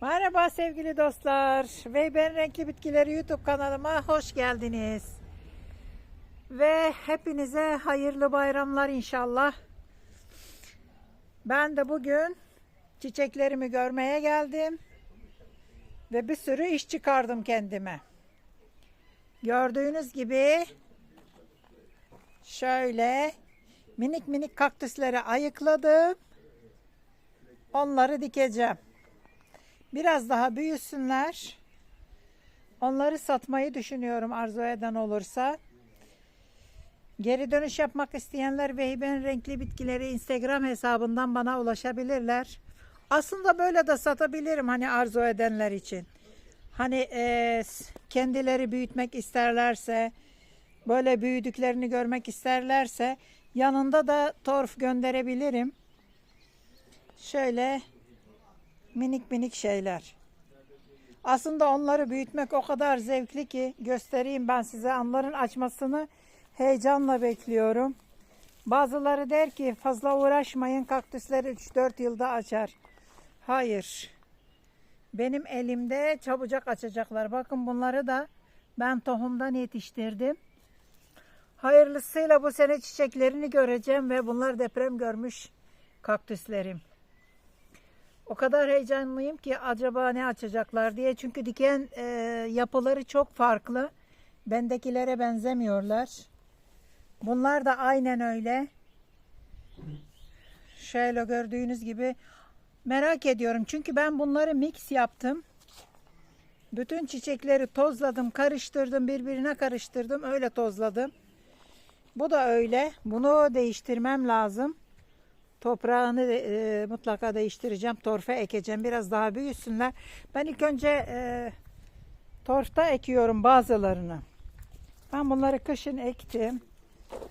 Merhaba sevgili dostlar. Ve ben Renkli Bitkileri YouTube kanalıma hoş geldiniz. Ve hepinize hayırlı bayramlar inşallah. Ben de bugün çiçeklerimi görmeye geldim. Ve bir sürü iş çıkardım kendime. Gördüğünüz gibi şöyle minik minik kaktüsleri ayıkladım. Onları dikeceğim. Biraz daha büyüsünler. Onları satmayı düşünüyorum arzu eden olursa. Geri dönüş yapmak isteyenler Vehben Renkli Bitkileri Instagram hesabından bana ulaşabilirler. Aslında böyle de satabilirim hani arzu edenler için. Hani e, kendileri büyütmek isterlerse, böyle büyüdüklerini görmek isterlerse yanında da torf gönderebilirim. Şöyle minik minik şeyler. Aslında onları büyütmek o kadar zevkli ki göstereyim ben size. Onların açmasını heyecanla bekliyorum. Bazıları der ki fazla uğraşmayın kaktüsleri 3-4 yılda açar. Hayır. Benim elimde çabucak açacaklar. Bakın bunları da ben tohumdan yetiştirdim. Hayırlısıyla bu sene çiçeklerini göreceğim ve bunlar deprem görmüş kaktüslerim. O kadar heyecanlıyım ki acaba ne açacaklar diye. Çünkü diken e, yapıları çok farklı. Bendekilere benzemiyorlar. Bunlar da aynen öyle. Şöyle gördüğünüz gibi merak ediyorum. Çünkü ben bunları mix yaptım. Bütün çiçekleri tozladım, karıştırdım, birbirine karıştırdım. Öyle tozladım. Bu da öyle. Bunu değiştirmem lazım. Toprağını e, mutlaka değiştireceğim. Torfa ekeceğim. Biraz daha büyüsünler. Ben ilk önce e, torfta ekiyorum bazılarını. Ben bunları kışın ektim.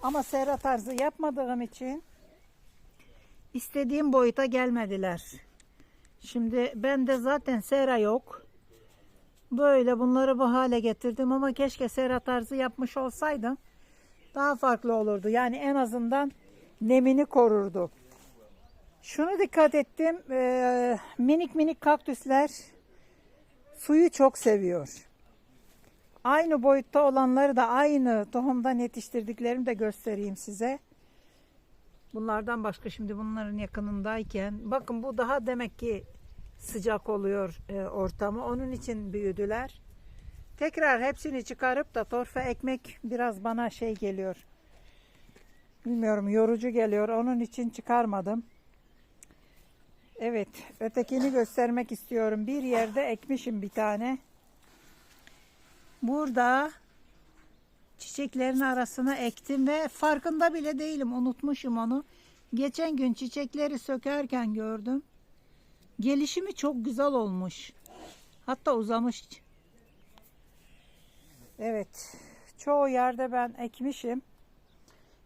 Ama sera tarzı yapmadığım için istediğim boyuta gelmediler. Şimdi bende zaten sera yok. Böyle bunları bu hale getirdim ama keşke sera tarzı yapmış olsaydım daha farklı olurdu. Yani en azından nemini korurdu. Şunu dikkat ettim. e, minik minik kaktüsler suyu çok seviyor. Aynı boyutta olanları da aynı tohumdan yetiştirdiklerimi de göstereyim size. Bunlardan başka şimdi bunların yakınındayken bakın bu daha demek ki sıcak oluyor e, ortamı. Onun için büyüdüler. Tekrar hepsini çıkarıp da torfa ekmek biraz bana şey geliyor. Bilmiyorum yorucu geliyor. Onun için çıkarmadım. Evet, ötekini göstermek istiyorum. Bir yerde ekmişim bir tane. Burada çiçeklerin arasına ektim ve farkında bile değilim. Unutmuşum onu. Geçen gün çiçekleri sökerken gördüm. Gelişimi çok güzel olmuş. Hatta uzamış. Evet. Çoğu yerde ben ekmişim.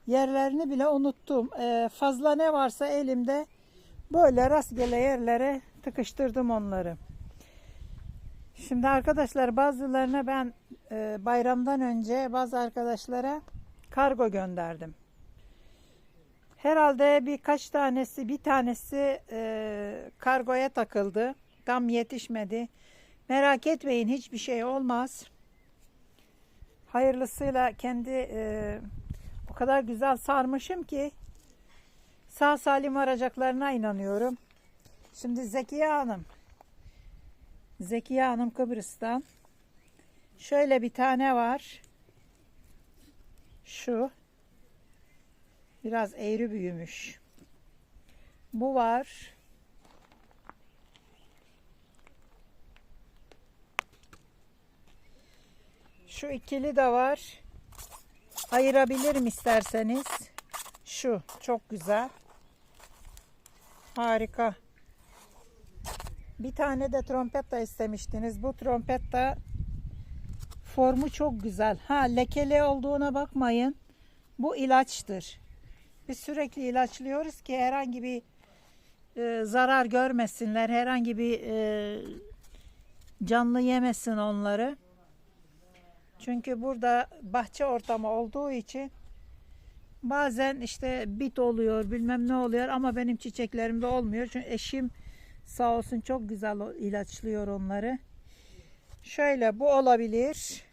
Yerlerini bile unuttum. Ee, fazla ne varsa elimde Böyle rastgele yerlere tıkıştırdım onları. Şimdi arkadaşlar bazılarına ben e, bayramdan önce bazı arkadaşlara kargo gönderdim. Herhalde birkaç tanesi bir tanesi e, kargoya takıldı. Tam yetişmedi. Merak etmeyin hiçbir şey olmaz. Hayırlısıyla kendi e, o kadar güzel sarmışım ki sağ salim varacaklarına inanıyorum. Şimdi Zekiye Hanım. Zekiye Hanım Kıbrıs'tan. Şöyle bir tane var. Şu. Biraz eğri büyümüş. Bu var. Şu ikili de var. Ayırabilirim isterseniz. Şu çok güzel. Harika. Bir tane de trompetta istemiştiniz. Bu trompetta formu çok güzel. Ha lekeli olduğuna bakmayın. Bu ilaçtır. Biz sürekli ilaçlıyoruz ki herhangi bir e, zarar görmesinler. Herhangi bir e, canlı yemesin onları. Çünkü burada bahçe ortamı olduğu için Bazen işte bit oluyor bilmem ne oluyor ama benim çiçeklerimde olmuyor. Çünkü eşim Sağ olsun çok güzel ilaçlıyor onları. Şöyle bu olabilir.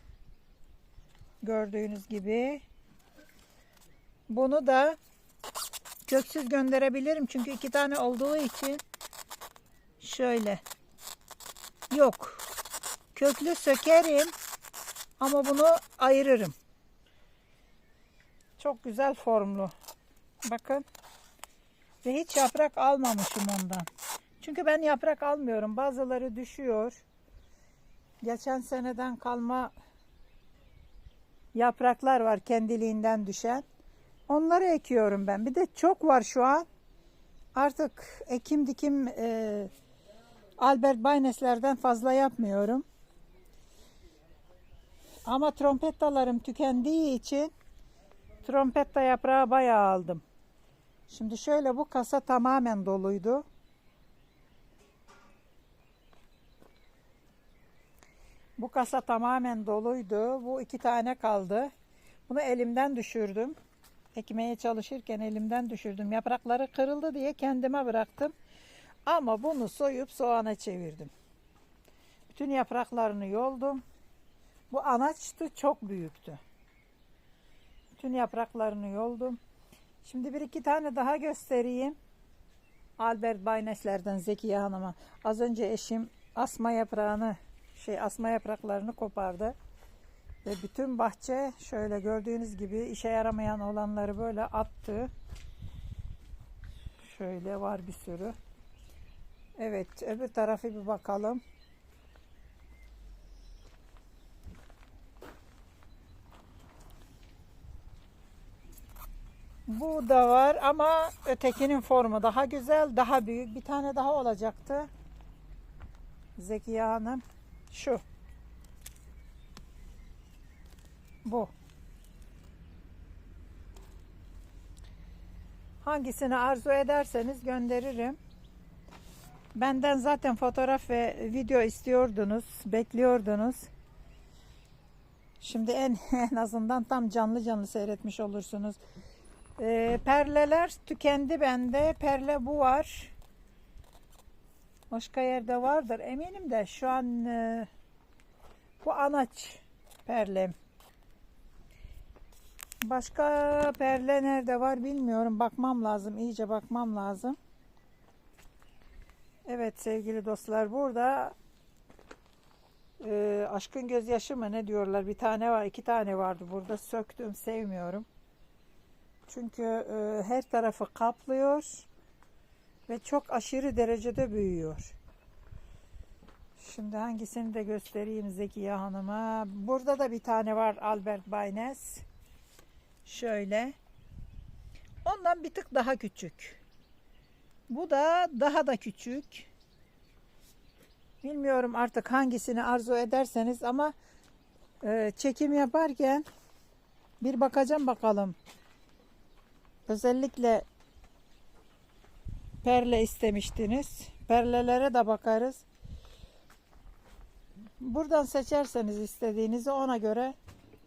Gördüğünüz gibi. Bunu da köksüz gönderebilirim çünkü iki tane olduğu için şöyle yok köklü sökerim ama bunu ayırırım çok güzel formlu bakın ve hiç yaprak almamışım ondan çünkü ben yaprak almıyorum bazıları düşüyor geçen seneden kalma yapraklar var kendiliğinden düşen Onları ekiyorum ben. Bir de çok var şu an. Artık ekim dikim e, Albert Baynes'lerden fazla yapmıyorum. Ama trompettalarım tükendiği için trompetta yaprağı bayağı aldım. Şimdi şöyle bu kasa tamamen doluydu. Bu kasa tamamen doluydu. Bu iki tane kaldı. Bunu elimden düşürdüm ekmeye çalışırken elimden düşürdüm. Yaprakları kırıldı diye kendime bıraktım. Ama bunu soyup soğana çevirdim. Bütün yapraklarını yoldum. Bu anaçtı çok büyüktü. Bütün yapraklarını yoldum. Şimdi bir iki tane daha göstereyim. Albert Baynesler'den Zekiye Hanım'a. Az önce eşim asma yaprağını şey asma yapraklarını kopardı. Ve bütün bahçe şöyle gördüğünüz gibi işe yaramayan olanları böyle attı. Şöyle var bir sürü. Evet öbür tarafı bir bakalım. Bu da var ama ötekinin formu daha güzel, daha büyük. Bir tane daha olacaktı. Zekiye Hanım. Şu. Bu. Hangisini arzu ederseniz gönderirim. Benden zaten fotoğraf ve video istiyordunuz, bekliyordunuz. Şimdi en en azından tam canlı canlı seyretmiş olursunuz. Ee, perleler tükendi bende. Perle bu var. Başka yerde vardır eminim de şu an e, bu anaç perlem. Başka perle nerede var bilmiyorum. Bakmam lazım. iyice bakmam lazım. Evet sevgili dostlar burada e, aşkın gözyaşı mı ne diyorlar bir tane var iki tane vardı burada söktüm sevmiyorum. Çünkü e, her tarafı kaplıyor ve çok aşırı derecede büyüyor. Şimdi hangisini de göstereyim Zekiye Hanım'a. Burada da bir tane var Albert Baynes. Şöyle. Ondan bir tık daha küçük. Bu da daha da küçük. Bilmiyorum artık hangisini arzu ederseniz ama e, çekim yaparken bir bakacağım bakalım. Özellikle perle istemiştiniz. Perlelere de bakarız. Buradan seçerseniz istediğinizi ona göre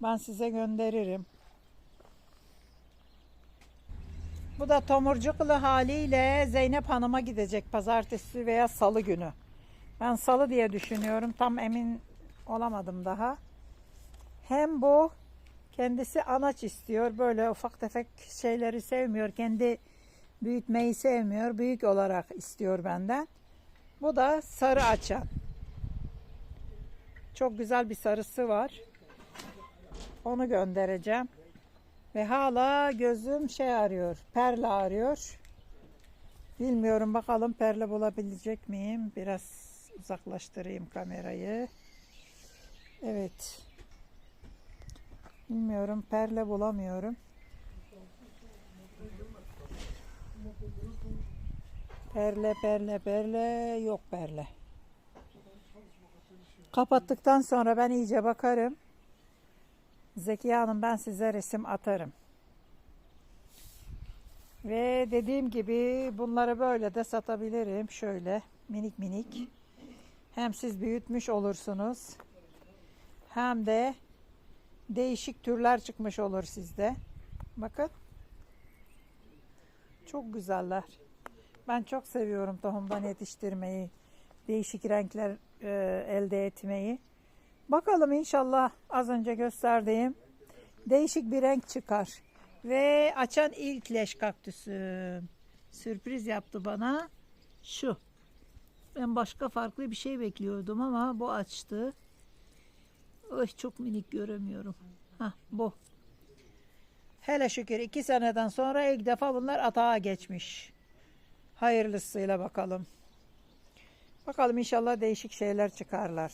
ben size gönderirim. Bu da tomurcuklu haliyle Zeynep Hanım'a gidecek pazartesi veya salı günü. Ben salı diye düşünüyorum. Tam emin olamadım daha. Hem bu kendisi anaç istiyor. Böyle ufak tefek şeyleri sevmiyor. Kendi büyütmeyi sevmiyor. Büyük olarak istiyor benden. Bu da sarı açan. Çok güzel bir sarısı var. Onu göndereceğim. Ve hala gözüm şey arıyor. Perle arıyor. Bilmiyorum bakalım perle bulabilecek miyim? Biraz uzaklaştırayım kamerayı. Evet. Bilmiyorum perle bulamıyorum. Perle perle perle yok perle. Kapattıktan sonra ben iyice bakarım. Zekiye Hanım ben size resim atarım. Ve dediğim gibi bunları böyle de satabilirim. Şöyle minik minik. Hem siz büyütmüş olursunuz. Hem de değişik türler çıkmış olur sizde. Bakın. Çok güzeller. Ben çok seviyorum tohumdan yetiştirmeyi. Değişik renkler e, elde etmeyi. Bakalım inşallah az önce gösterdiğim değişik bir renk çıkar. Ve açan ilk leş kaktüsü. Sürpriz yaptı bana. Şu. Ben başka farklı bir şey bekliyordum ama bu açtı. Oy çok minik göremiyorum. Hah bu. Hele şükür iki seneden sonra ilk defa bunlar atağa geçmiş. Hayırlısıyla bakalım. Bakalım inşallah değişik şeyler çıkarlar.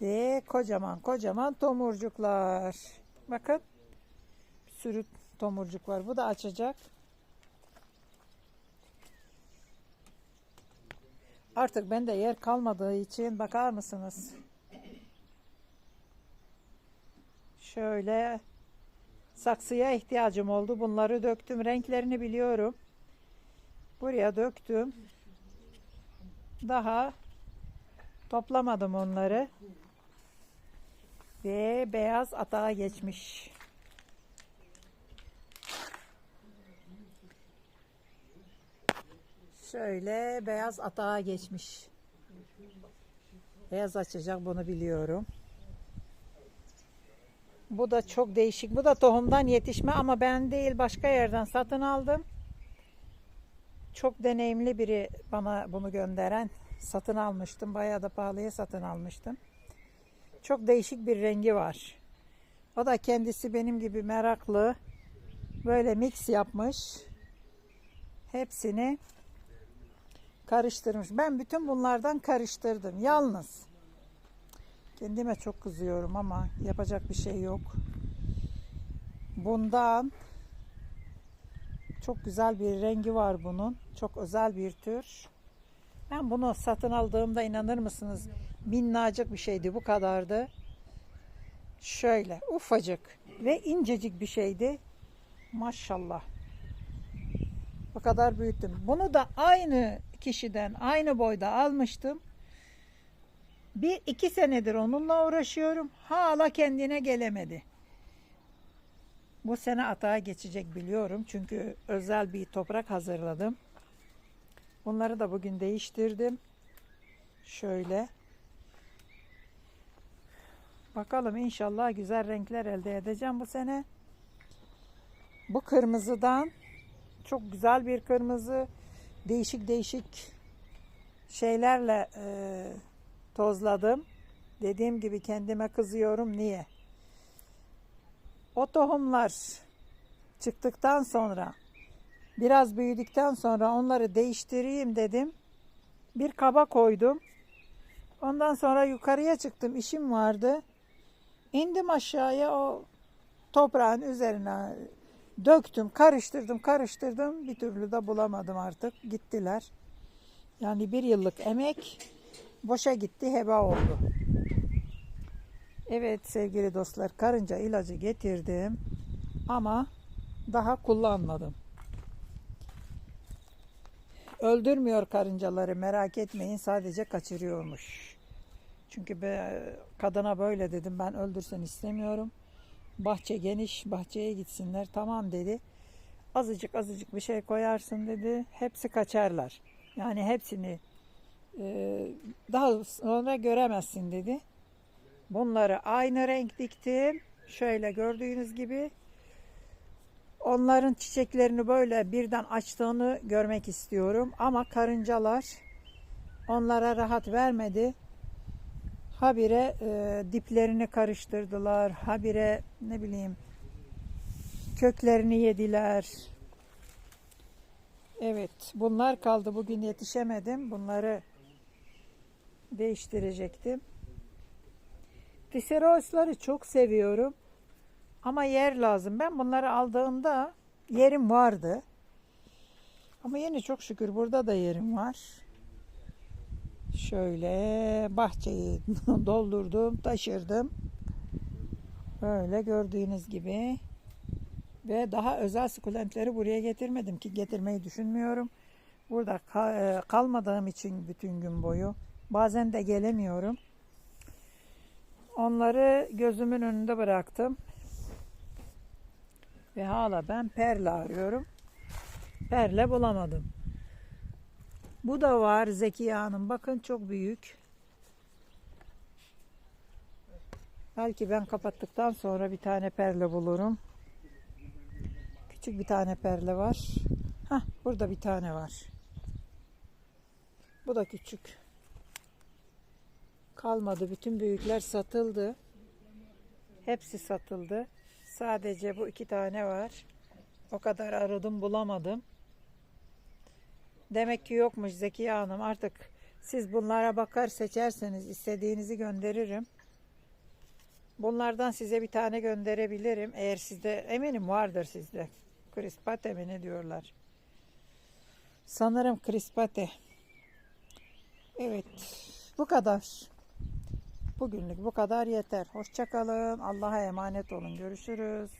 Ve kocaman kocaman tomurcuklar. Bakın. Bir sürü tomurcuk var. Bu da açacak. Artık bende yer kalmadığı için bakar mısınız? Şöyle saksıya ihtiyacım oldu. Bunları döktüm. Renklerini biliyorum. Buraya döktüm. Daha toplamadım onları. Ve beyaz atağa geçmiş. Şöyle beyaz atağa geçmiş. Beyaz açacak bunu biliyorum. Bu da çok değişik. Bu da tohumdan yetişme ama ben değil başka yerden satın aldım. Çok deneyimli biri bana bunu gönderen satın almıştım. Bayağı da pahalıya satın almıştım. Çok değişik bir rengi var. O da kendisi benim gibi meraklı. Böyle mix yapmış. Hepsini karıştırmış. Ben bütün bunlardan karıştırdım. Yalnız kendime çok kızıyorum ama yapacak bir şey yok. Bundan çok güzel bir rengi var bunun. Çok özel bir tür. Ben bunu satın aldığımda inanır mısınız? Minnacık bir şeydi. Bu kadardı. Şöyle ufacık ve incecik bir şeydi. Maşallah. Bu kadar büyüttüm. Bunu da aynı kişiden aynı boyda almıştım. Bir iki senedir onunla uğraşıyorum. Hala kendine gelemedi. Bu sene atağa geçecek biliyorum. Çünkü özel bir toprak hazırladım. Bunları da bugün değiştirdim. Şöyle. Bakalım inşallah güzel renkler elde edeceğim bu sene. Bu kırmızıdan çok güzel bir kırmızı. Değişik değişik şeylerle e, tozladım. Dediğim gibi kendime kızıyorum. Niye? O tohumlar çıktıktan sonra biraz büyüdükten sonra onları değiştireyim dedim. Bir kaba koydum. Ondan sonra yukarıya çıktım. işim vardı. İndim aşağıya o toprağın üzerine döktüm, karıştırdım, karıştırdım. Bir türlü de bulamadım artık. Gittiler. Yani bir yıllık emek boşa gitti, heba oldu. Evet sevgili dostlar, karınca ilacı getirdim ama daha kullanmadım. Öldürmüyor karıncaları merak etmeyin sadece kaçırıyormuş. Çünkü be, kadına böyle dedim ben öldürsen istemiyorum. Bahçe geniş bahçeye gitsinler tamam dedi. Azıcık azıcık bir şey koyarsın dedi. Hepsi kaçarlar. Yani hepsini daha sonra göremezsin dedi. Bunları aynı renk diktim. Şöyle gördüğünüz gibi. Onların çiçeklerini böyle birden açtığını görmek istiyorum. Ama karıncalar onlara rahat vermedi. Habire e, diplerini karıştırdılar. Habire ne bileyim köklerini yediler. Evet bunlar kaldı. Bugün yetişemedim. Bunları değiştirecektim. Tiserosları çok seviyorum. Ama yer lazım. Ben bunları aldığımda yerim vardı. Ama yine çok şükür burada da yerim var. Şöyle bahçeyi doldurdum, taşırdım. Böyle gördüğünüz gibi. Ve daha özel sukulentleri buraya getirmedim ki getirmeyi düşünmüyorum. Burada e, kalmadığım için bütün gün boyu bazen de gelemiyorum. Onları gözümün önünde bıraktım. Ve hala ben perle arıyorum. Perle bulamadım. Bu da var Zekiye Hanım. Bakın çok büyük. Belki ben kapattıktan sonra bir tane perle bulurum. Küçük bir tane perle var. Hah, burada bir tane var. Bu da küçük. Kalmadı. Bütün büyükler satıldı. Hepsi satıldı. Sadece bu iki tane var. O kadar aradım bulamadım. Demek ki yokmuş Zekiye Hanım. Artık siz bunlara bakar seçerseniz istediğinizi gönderirim. Bunlardan size bir tane gönderebilirim. Eğer sizde eminim vardır sizde. Krispate mi ne diyorlar? Sanırım krispate. Evet. Bu kadar. Bugünlük bu kadar yeter. Hoşçakalın. Allah'a emanet olun. Görüşürüz.